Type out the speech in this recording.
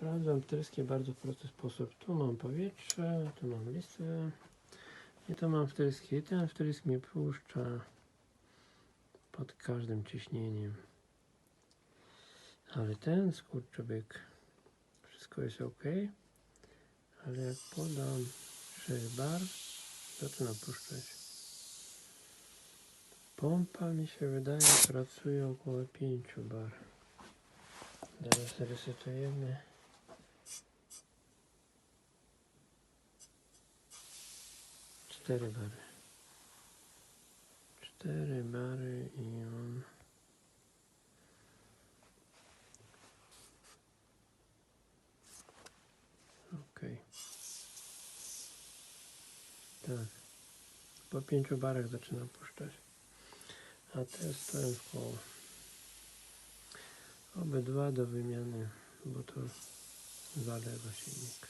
Sprawdzam wtryski w bardzo prosty sposób. Tu mam powietrze, tu mam listwę i tu mam wtryski. I ten wtrysk mi puszcza pod każdym ciśnieniem. Ale ten skurczybyk, wszystko jest ok, ale jak podam 6 bar, zaczyna puszczać. Pompa mi się wydaje pracuje około 5 bar. Teraz resetujemy. Cztery bary. Cztery bary i on. Okej. Tak. Po pięciu barach zaczyna puszczać. A te stoją w koło. Obydwa do wymiany, bo to zalewa silnik.